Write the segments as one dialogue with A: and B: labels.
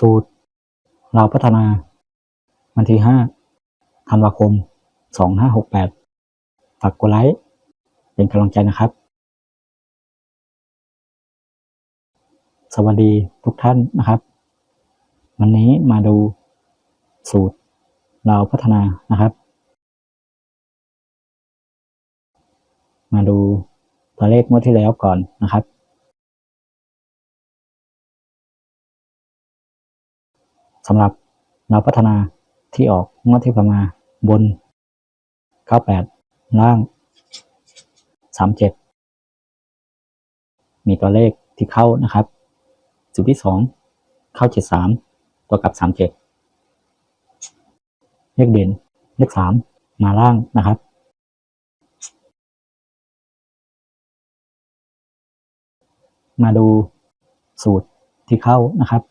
A: สูตร เราพัฒนา วันที่ห้าธันวาคมสองห้าหกแปดฝากกดไลค์ เป็นกำลังใจนะครับ สวัสดีทุกท่านนะครับ วันนี้มาดูสูตรเราพัฒนานะครับ มาดูตัวเลขงวดที่แล้วก่อนนะครับ สำหรับเราพัฒนาที่ออกงวดที่ผ่านมาบน 98 ล่าง 37 มีตัวเลขที่เข้านะครับ สูตรที่2เข้า73ตัวกับ37เฉดเลขเด่นเลข3มาล่างนะครับ มาดูสูตรที่เข้านะครับ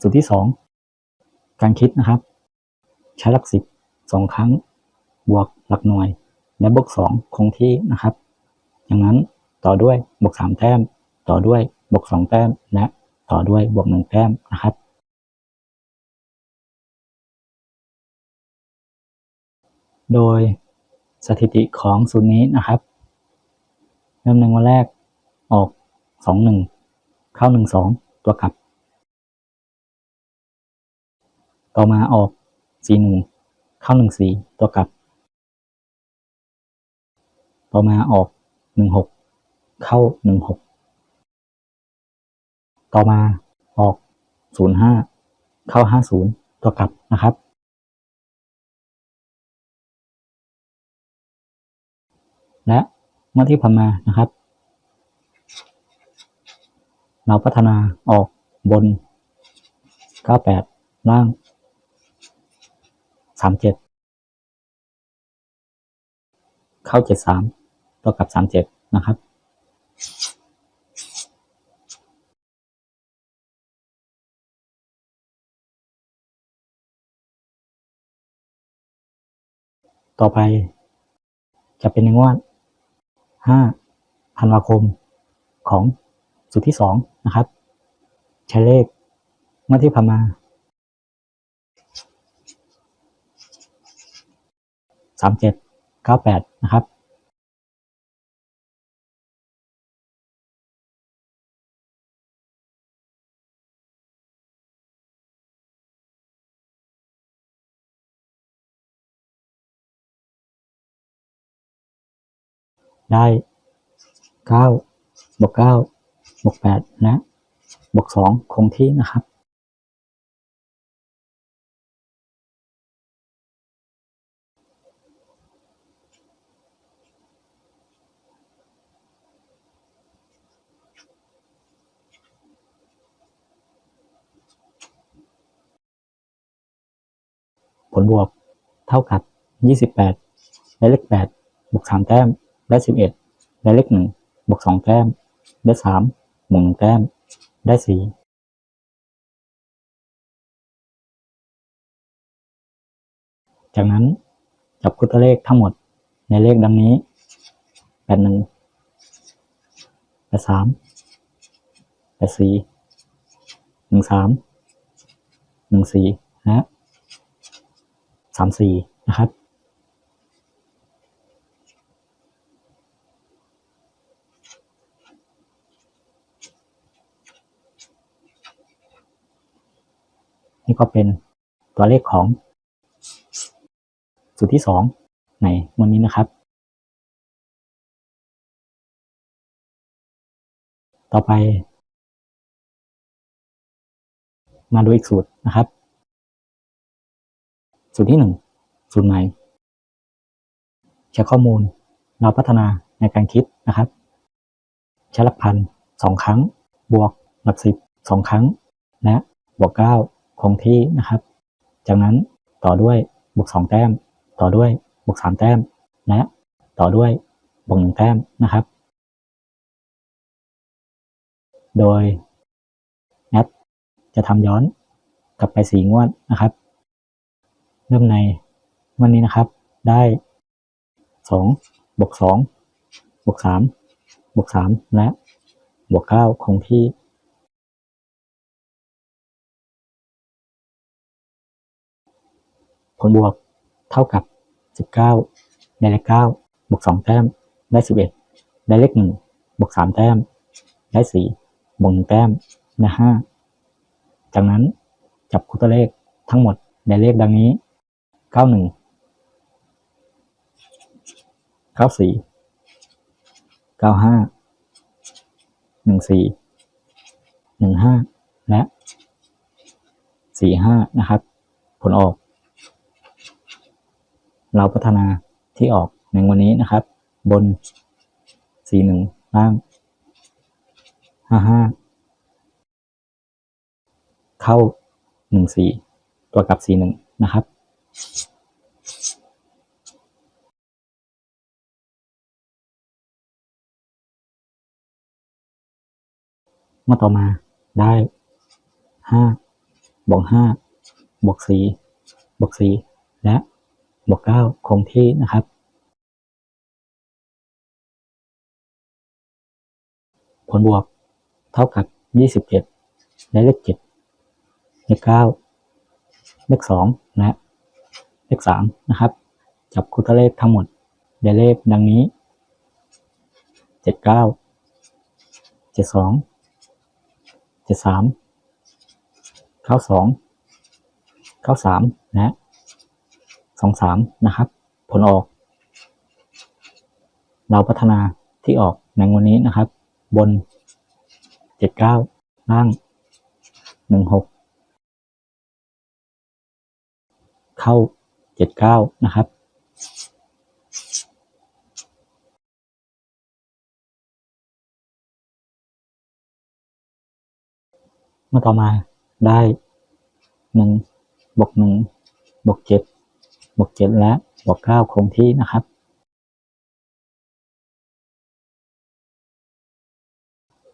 A: สูตรที่สองการคิดนะครับ ใช้หลักสิบสองครั้ง บวกหลักหน่วย และบวกสองคงที่นะครับ อย่างนั้น ต่อด้วยบวกสามแต้ม ต่อด้วยบวกสองแต้มและต่อด้วยบวกหนึ่งแต้มนะครับโดยสถิติของสูตรนี้นะครับ เริ่มหนึ่งวันแรกออกสองหนึ่งเข้าหนึ่งสองตัวกลับ ต่อมาออกสี่หนึ่งเข้าหนึ่งสี่ตัวกลับ ต่อมาออกหนึ่งหก เข้าหนึ่งหกต่อมาออกศูนย์ห้าเข้าห้าศูนย์ตัวกลับนะครับ และเมื่อที่ผ่านมานะครับ เราพัฒนาออกบน 98 ล่าง 37 เข้า 73 ตัวกับ 37 นะครับ ต่อไป จะเป็นในงวด5ธันวาคมของสูตรที่สองนะครับ ใช้เลขเมื่อที่ผ่านมาสามเจ็ดเก้าแปดนะครับ ได้เก้าบวกเก้าบวกแปดและบวกสองคงที่นะครับผลบวกเท่ากับ 28ได้เลข8บวก3แต้ม ได้สิบเอ็ดได้เลขหนึ่งบวกสองแต้ม ได้สามบวกหนึ่งแต้ม ได้สี่จากนั้นจับคู่ตัวเลขทั้งหมดในเลขดังนี้แปดหนึ่งแปดสามแปดสี่หนึ่งสามหนึ่งสี่นะสามสี่นะครับ นี่ก็เป็นตัวเลขของ สูตรที่สองในวันนี้นะครับ ต่อไป มาดูอีกสูตรนะครับ สูตรที่หนึ่งสูตรใหม่ใช้ข้อมูลเราพัฒนาในการคิดนะครับใช้หลักพันสองครั้ง บวกหลักสิบสองครั้ง และบวกเก้า คงที่นะครับ จากนั้นต่อด้วยบวกสองแต้ม ต่อด้วยบวกสามแต้ม และต่อด้วยบวกหนึ่งแต้มนะครับ โดยแอปจะทำย้อนกลับไปสีงวดนะครับ เริ่มในวันนี้นะครับ ได้สองบวกสองบวกสามบวกสามและบวกเก้าคงที่ ผลบวกเท่ากับสิบเก้าได้เลขเก้าบวกสองแต้มได้สิบเอ็ดได้เลขหนึ่งบวกสามแต้ม ได้สี่บวกหนึ่งแต้มได้ห้าจากนั้นจับคู่ตัวเลขทั้งหมดในเลขดังนี้เก้าหนึ่งเก้าสี่เก้าห้าหนึ่งสี่หนึ่งห้าและสี่ห้านะครับ ผลออก เราพัฒนาที่ออกในวันนี้นะครับ บนสี่หนึ่งล่างห้าห้าเข้าหนึ่งสี่ตัวกลับสี่หนึ่งนะครับ เมื่อต่อมาได้ห้าบวกห้าบวกสี่บวกสี่และ บวกเก้าคงที่นะครับผลบวกเท่ากับยี่สิบเจ็ดและเลขเจ็ดเลขเก้าเลขสองและเลขสามนะครับ จับคู่ตัวเลขทั้งหมด ได้เลขดังนี้เจ็ดเก้าเจ็ดสองเจ็ดสามเก้าสองเก้าสาม สองสามเก้าสองเก้าสามและสองสามนะครับ ผลออก เราพัฒนาที่ออกในวันนี้นะครับ บนเจ็ดเก้าล่างหนึ่งหกเข้าเจ็ดเก้านะครับเมื่อต่อมาได้หนึ่งบวกหนึ่งบวกเจ็ด บวกเจ็ดและบวกเก้าคงที่นะครับ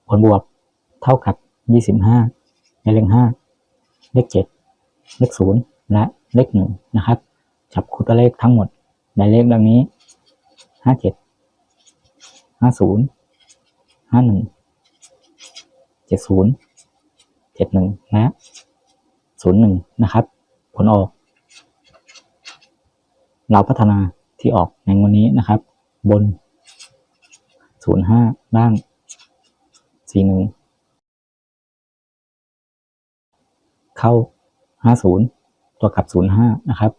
A: ผลบวกเท่ากับยี่สิบห้าในเลขห้าเลขเจ็ดเลขศูนย์และเลขหนึ่งนะครับ จับคู่ตัวเลขทั้งหมดในเลขดังนี้ห้าเจ็ดห้าศูนย์ห้าหนึ่งเจ็ดศูนย์เจ็ดหนึ่งและศูนย์หนึ่งนะครับ ผลออก เราพัฒนาที่ออกในวันนี้นะครับ บนศูนย์ห้าล่างสีหนึ่งเข้าห้าศูนย์ตัวกลับศูนย์ห้านะครับ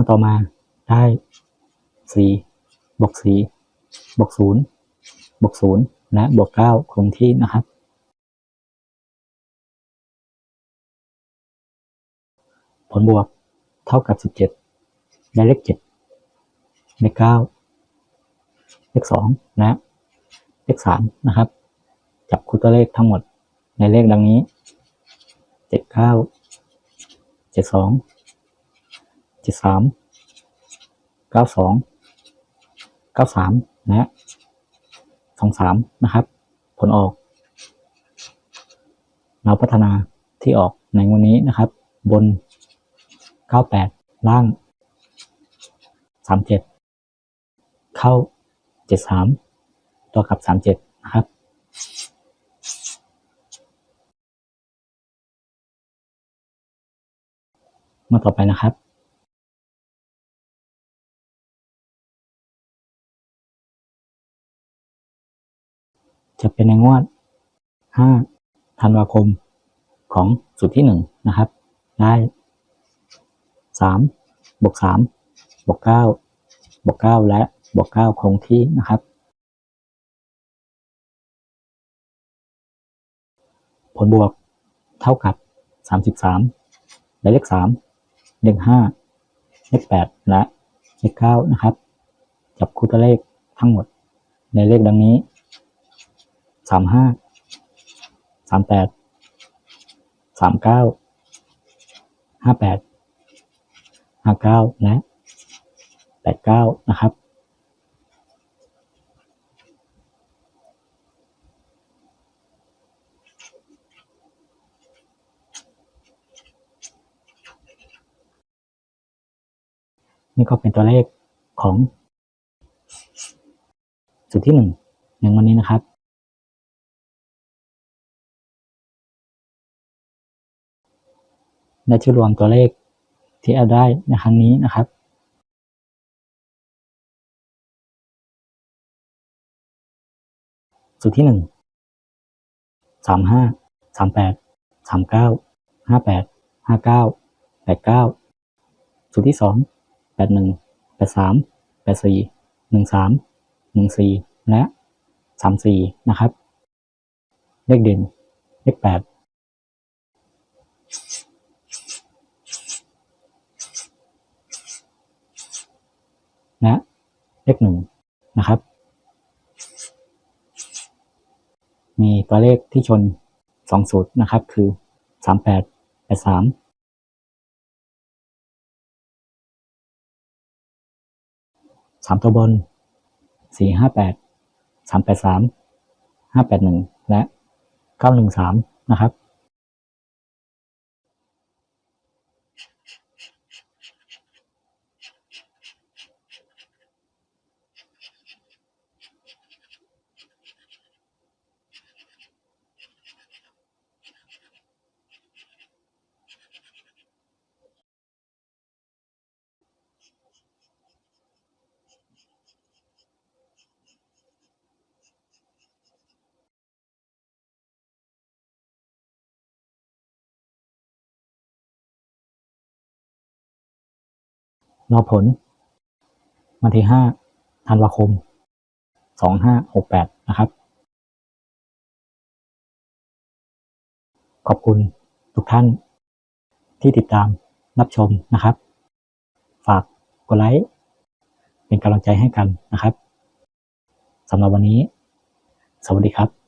A: มื่อต่อมาได้สีบวกสีบวกศูนย์ บวกศูนย์และบวกเก้าคงที่นะครับ ผลบวกเท่ากับสิบเจ็ดได้เลขเจ็ดเลขเก้าเลขสองและเลขสามนะครับ จับคู่ตัวเลขทั้งหมดในเลขดังนี้เจ็ดเก้าเจ็ดสองเจ็ดสามเก้าสองเก้าสามและ สองสามนะครับ ผลออก เราพัฒนาที่ออกในวันนี้นะครับ บนเก้าแปดล่างสามเจ็ดเข้าเจ็ดสามตัวกับสามเจ็ดนะครับมาต่อไปนะครับ จะเป็นในงวด 5 ธันวาคมของสุดที่ 1 นะครับ ได้ 3 บวก 3 บวก 9 บวก 9 และ บวก 9 คงที่นะครับ ผลบวกเท่ากับ 33 และเลข 3 เลข 5 เลข 8 และเลข 9 นะครับ จับคู่ตัวเลขทั้งหมดในเลขดังนี้ สามห้าสามแปดสามเก้าห้าแปดห้าเก้าและแปดเก้านะครับ นี่ก็เป็นตัวเลขของจุดที่หนึ่งในวันนี้นะครับ และที่รวมตัวเลขที่แอดได้ในครั้งนี้นะครับสูตรที่หนึ่งสามห้าสามแปดสามเก้าห้าแปดห้าเก้าแปดเก้าสูตรที่สองแปดหนึ่งแปดสามแปดสี่หนึ่งสามหนึ่งสี่และสามสี่นะครับ เลขเด่น เลขแปด และเลขหนึ่งนะครับ มีตัวเลขที่ชนสองสูตรนะครับ คือสามแปดแปดสามสามตัวบนสี่ห้าแปดสามแปดสามห้าแปดหนึ่งและเก้าหนึ่งสามนะครับ รอผล วันที่ห้าธันวาคมสองห้าหกแปดนะครับ ขอบคุณทุกท่านที่ติดตามรับชมนะครับ ฝากกดไลค์เป็นกำลังใจให้กันนะครับสำหรับวันนี้ สวัสดีครับ